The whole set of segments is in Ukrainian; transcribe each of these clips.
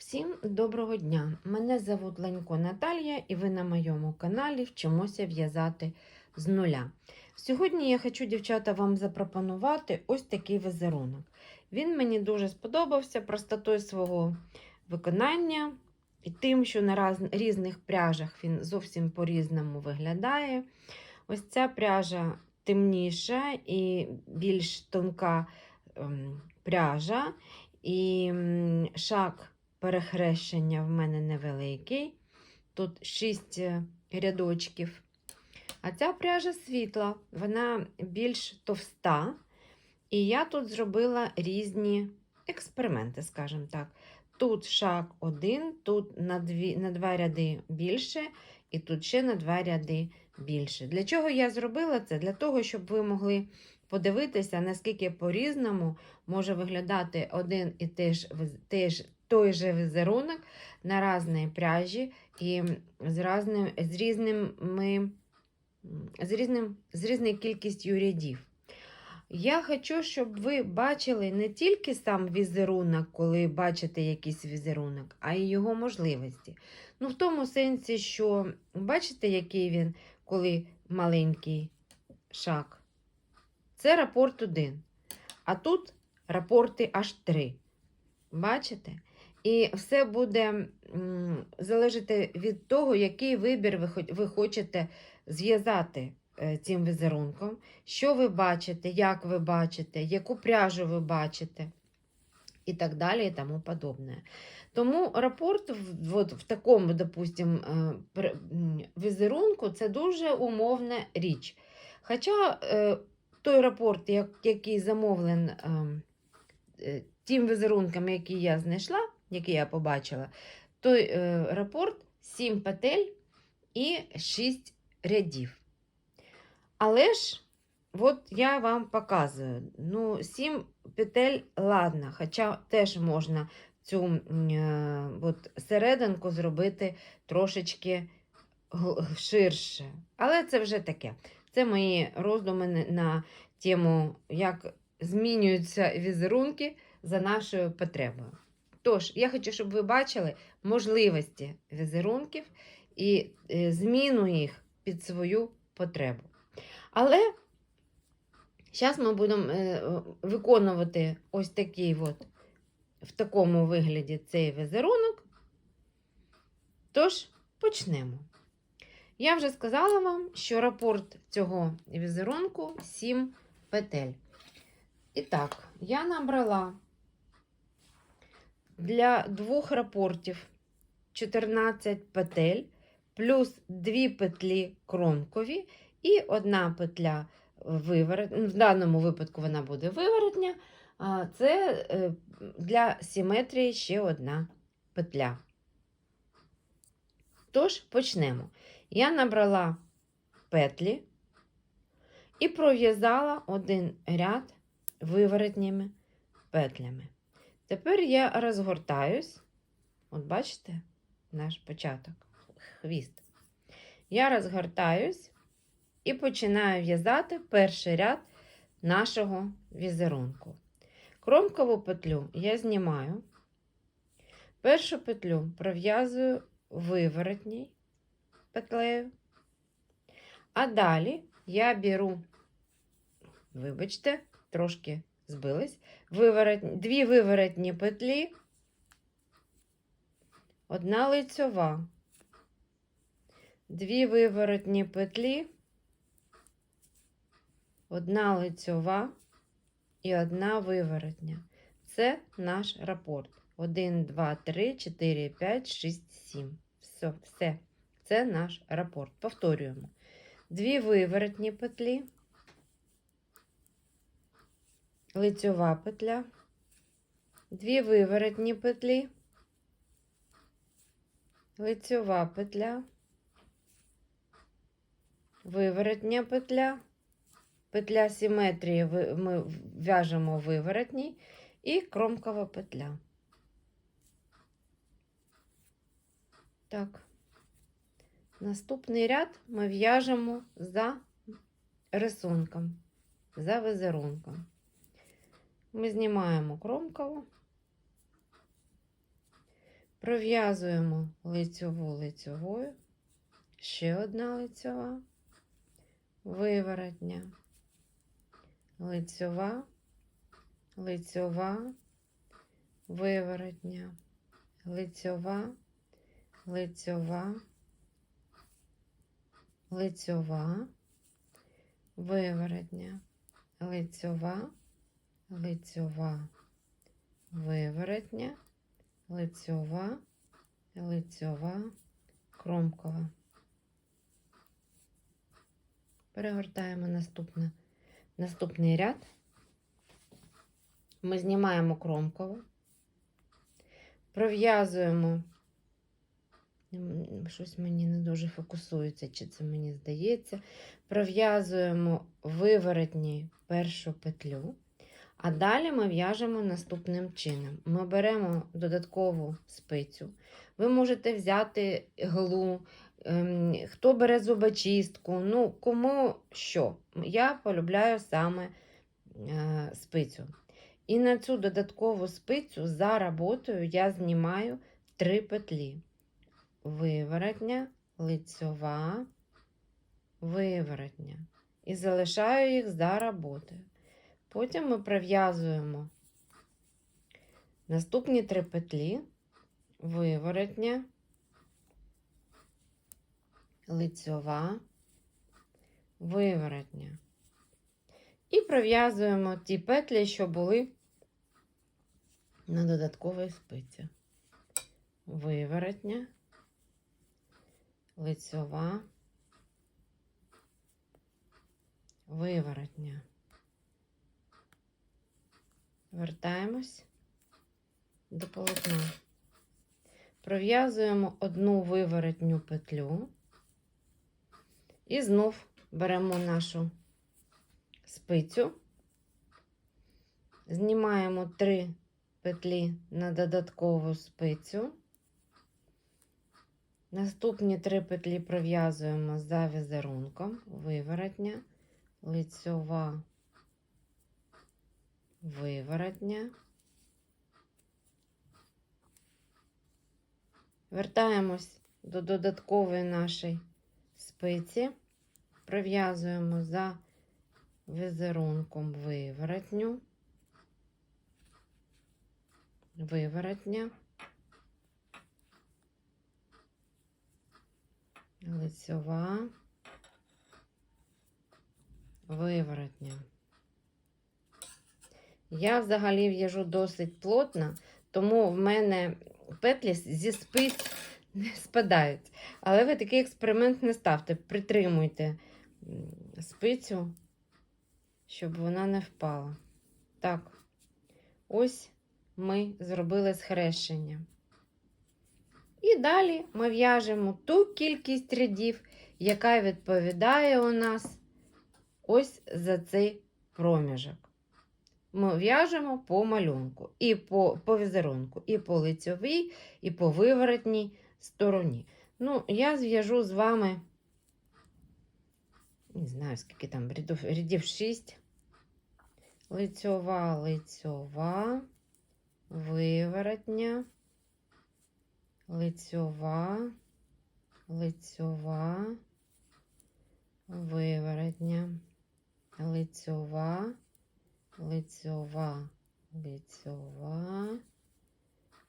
Всім доброго дня! Мене звуть Ленько Наталія, і ви на моєму каналі вчимося в'язати з нуля. Сьогодні я хочу, дівчата, вам запропонувати ось такий візерунок. Він мені дуже сподобався простотою свого виконання і тим, що на раз- різних пряжах він зовсім по-різному виглядає. Ось ця пряжа темніша і більш тонка ем, пряжа. І шаг перехрещення в мене невеликий. Тут 6 рядочків. А ця пряжа світла, вона більш товста. І я тут зробила різні експерименти, скажімо так. Тут шаг один, тут на, дві, на два ряди більше, і тут ще на два ряди більше. Для чого я зробила це? Для того, щоб ви могли подивитися, наскільки по-різному може виглядати один і теж, теж той же візерунок на різні пряжі і з, разним, з, різними, з, різним, з різною кількістю рядів. Я хочу, щоб ви бачили не тільки сам візерунок, коли бачите якийсь візерунок, а й його можливості. Ну, в тому сенсі, що бачите, який він, коли маленький шаг. Це рапорт 1. А тут рапорти аж 3. Бачите? І все буде залежати від того, який вибір ви, хочете зв'язати е, цим візерунком, що ви бачите, як ви бачите, яку пряжу ви бачите, і так далі, і тому подобне. Тому рапорт от, в такому, допустим, е, візерунку це дуже умовна річ. Хоча е, той рапорт, як, який замовлений ем, е, тим візерунком, який я знайшла, який я побачила, той е, рапорт 7 петель і 6 рядів. Але ж, от я вам показую, ну, 7 петель, ладно, хоча теж можна цю е, от, серединку зробити трошечки ширше. Але це вже таке. Це мої роздуми на- тему, як змінюються візерунки за нашою потребою. Тож, я хочу, щоб ви бачили можливості візерунків і е, зміну їх під свою потребу. Але зараз ми будемо е, виконувати ось такий от, в такому вигляді цей візерунок. Тож, почнемо. Я вже сказала вам, що рапорт цього візерунку 7 петель. І так, я набрала для двох рапортів 14 петель, плюс 2 петлі кромкові і одна петля виворот. В даному випадку вона буде виворотня. Це е, для симетрії ще одна петля. Тож, почнемо. Я набрала петлі і пров'язала один ряд виворотніми петлями. Тепер я розгортаюсь. От бачите наш початок, хвіст. Я розгортаюсь і починаю в'язати перший ряд нашого візерунку. Кромкову петлю я знімаю. Першу петлю пров'язую виворотній петлею. А далі я беру, вибачте, трошки збились, виворотні, дві виворотні петлі, одна лицьова, дві виворотні петлі, одна лицьова і одна виворотня. Це наш рапорт. 1, 2, 3, 4, 5, 6, 7. Все, все. Це наш рапорт. Повторюємо. Дві виворотні петлі, лицьова петля, дві виворотні петлі, лицьова петля, виворотня петля, петля симетрії ми в'яжемо виворотній і кромкова петля. Так. Наступний ряд ми в'яжемо за рисунком, за візерунком. Ми знімаємо кромкову, Пров'язуємо лицьову лицьовою, ще одна лицьова, виворотня, лицьова, лицьова, виворотня, лицьова, лицьова, лицьова, виворотня, лицьова, лицьова, виворотня, лицьова, лицьова, кромкова. Перегортаємо наступне, наступний ряд. Ми знімаємо кромкову, пров'язуємо. Щось мені не дуже фокусується, чи це мені здається. Пров'язуємо виворотні першу петлю. А далі ми в'яжемо наступним чином. Ми беремо додаткову спицю. Ви можете взяти глу, ем, хто бере зубочистку, ну, кому що. Я полюбляю саме е, спицю. І на цю додаткову спицю за роботою я знімаю три петлі. Виворотня, лицьова, виворотня. І залишаю їх за роботою. Потім ми пров'язуємо наступні три петлі, виворотня, лицьова, виворотня. І пров'язуємо ті петлі, що були на додатковій спиці. Виворотня, лицьова, виворотня. Вертаємось до полотна. Пров'язуємо одну виворотню петлю і знов беремо нашу спицю, знімаємо три петлі на додаткову спицю. Наступні три петлі пров'язуємо за візерунком, виворотня, лицьова, виворотня. Вертаємось до додаткової нашої спиці, пров'язуємо за візерунком виворотню, виворотня, лицьова, виворотня. Я взагалі в'яжу досить плотно, тому в мене петлі зі спиць не спадають. Але ви такий експеримент не ставте. Притримуйте спицю, щоб вона не впала. Так, ось ми зробили схрещення. І далі ми в'яжемо ту кількість рядів, яка відповідає у нас ось за цей проміжок ми в'яжемо по малюнку, і по, по візерунку, і по лицьовій, і по виворотній стороні. Ну, я зв'яжу з вами, не знаю, скільки там рядів, рядів 6. Лицьова, лицьова, виворотня, лицьова, лицьова, виворотня, лицьова лицьова, лицьова,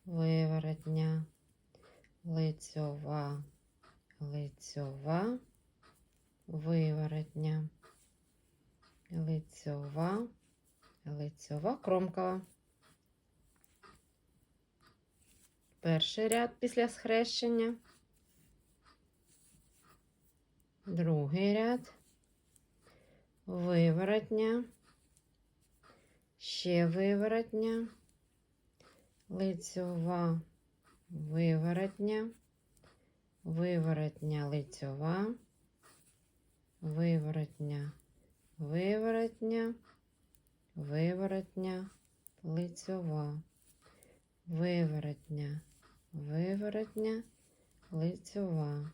виворотня, лицьова, лицьова, виворотня, лицьова, лицьова, кромкова. Перший ряд після схрещення. Другий ряд. Виворотня. Ще виворотня, лицьова, виворотня, виворотня, лицьова, виворотня, виворотня, виворотня, лицьова, виворотня, виворотня, лицьова,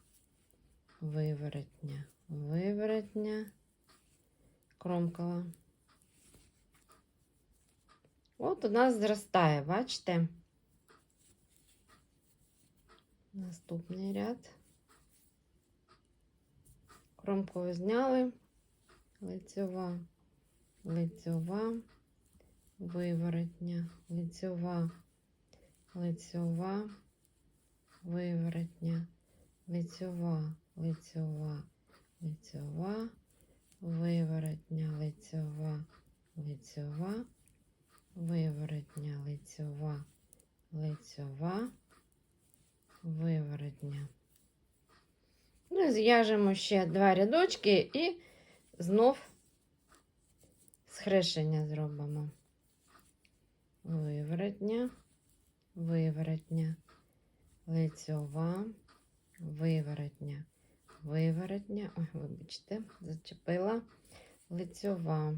виворотня, виворотня, кромкова. От у нас зростає, бачите? Наступний ряд. Кромкову зняли, лицьова, лицьова, виворотня, лицьова, лицьова, виворотня, лицьова, лицьова, лицьова, виворотня, лицьова, лицьова, виворотня, лицьова, лицьова, виворотня. Ну, зв'яжемо ще два рядочки і знов схрещення зробимо. Виворотня, виворотня, лицьова, виворотня, виворотня. Ой, вибачте, зачепила. Лицьова,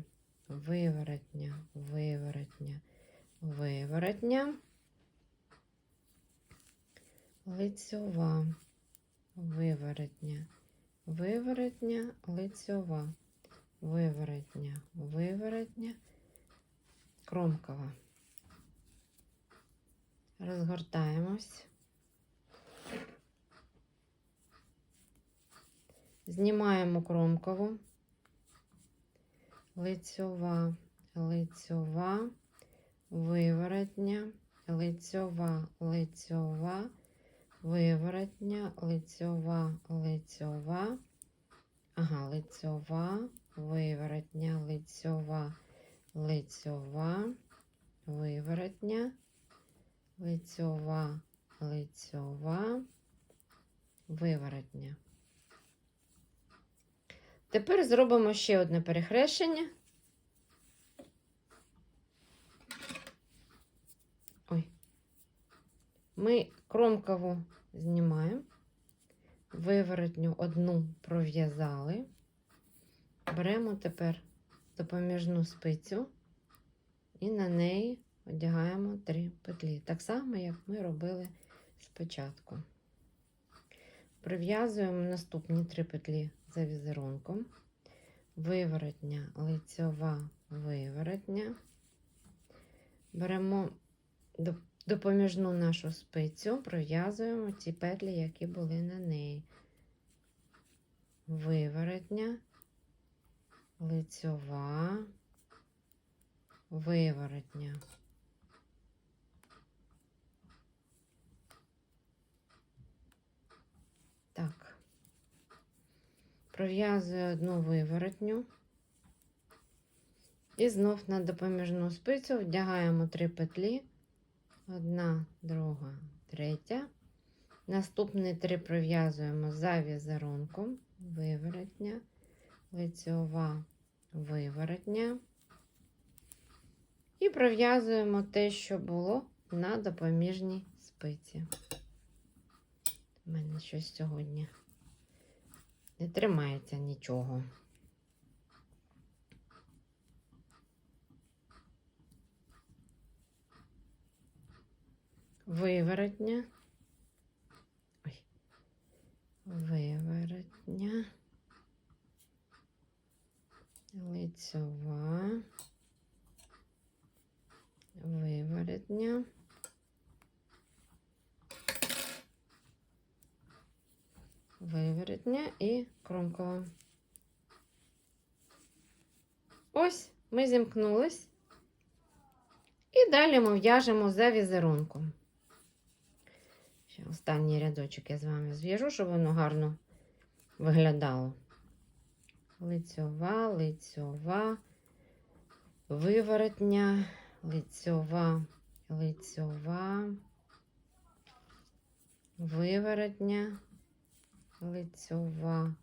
виворотня, виворотня, виворотня, лицьова, виворотня, виворотня, лицьова, виворотня, виворотня, кромкова. Розгортаємось. Знімаємо кромкову. Лицьова, лицьова, виворотня, лицьова, лицьова, виворотня, лицьова, лицьова, ага, лицьова, виворотня, лицьова, лицьова, виворотня, лицьова, лицьова, виворотня. Тепер зробимо ще одне перехрещення. Ой. Ми кромкову знімаємо, виворотню одну пров'язали. Беремо тепер допоміжну спицю і на неї одягаємо три петлі. Так само, як ми робили спочатку. Прив'язуємо наступні три петлі за візерунком. Виворотня, лицьова, виворотня. Беремо допоміжну нашу спицю, пров'язуємо ті петлі, які були на неї. Виворотня, лицьова, виворотня. Так. Пров'язую одну виворотню. І знов на допоміжну спицю вдягаємо три петлі. Одна, друга, третя. Наступні три пров'язуємо за візерунком. Виворотня, лицьова, виворотня. І пров'язуємо те, що було на допоміжній спиці. У мене щось сьогодні не тримається нічого. Виворотня. Виворотня. Лицьова. Виворотня. Виворотня і кромкова. Ось ми зімкнулись. І далі ми в'яжемо за візерунком. Ще останній рядочок я з вами зв'яжу, щоб воно гарно виглядало. Лицьова, лицьова, виворотня, лицьова, лицьова, виворотня, лицьова,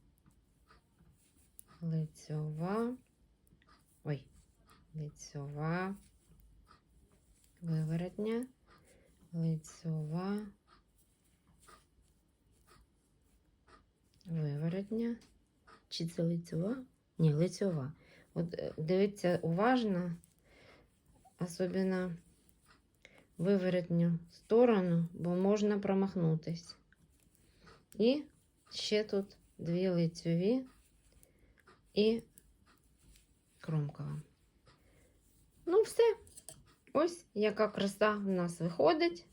лицьова, ой, лицьова, виворотня, лицьова, виворотня. Чи це лицьова? Ні, лицьова. От е, дивіться уважно, особливо виворотню сторону, бо можна промахнутись. І ще тут дві лицьові і кромкова. Ну, все. Ось яка краса в нас виходить.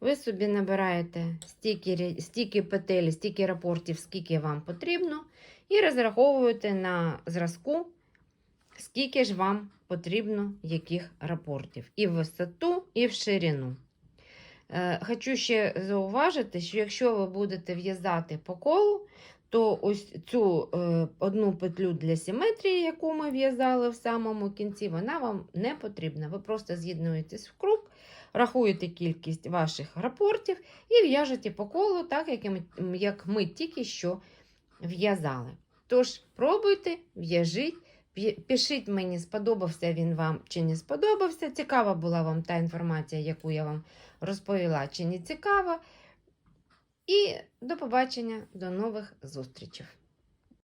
Ви собі набираєте стільки, стільки петель, стільки рапортів, скільки вам потрібно, і розраховуєте на зразку, скільки ж вам потрібно яких рапортів. І в висоту, і в ширину. Е, Хочу ще зауважити, що якщо ви будете в'язати по колу, то ось цю е, одну петлю для симетрії, яку ми в'язали в самому кінці, вона вам не потрібна. Ви просто з'єднуєтесь в круг, рахуєте кількість ваших рапортів і в'яжете по колу, так як ми, як ми тільки що в'язали. Тож, пробуйте, в'яжіть. Пишіть мені, сподобався він вам чи не сподобався. Цікава була вам та інформація, яку я вам розповіла, чи не цікава. І до побачення, до нових зустрічей.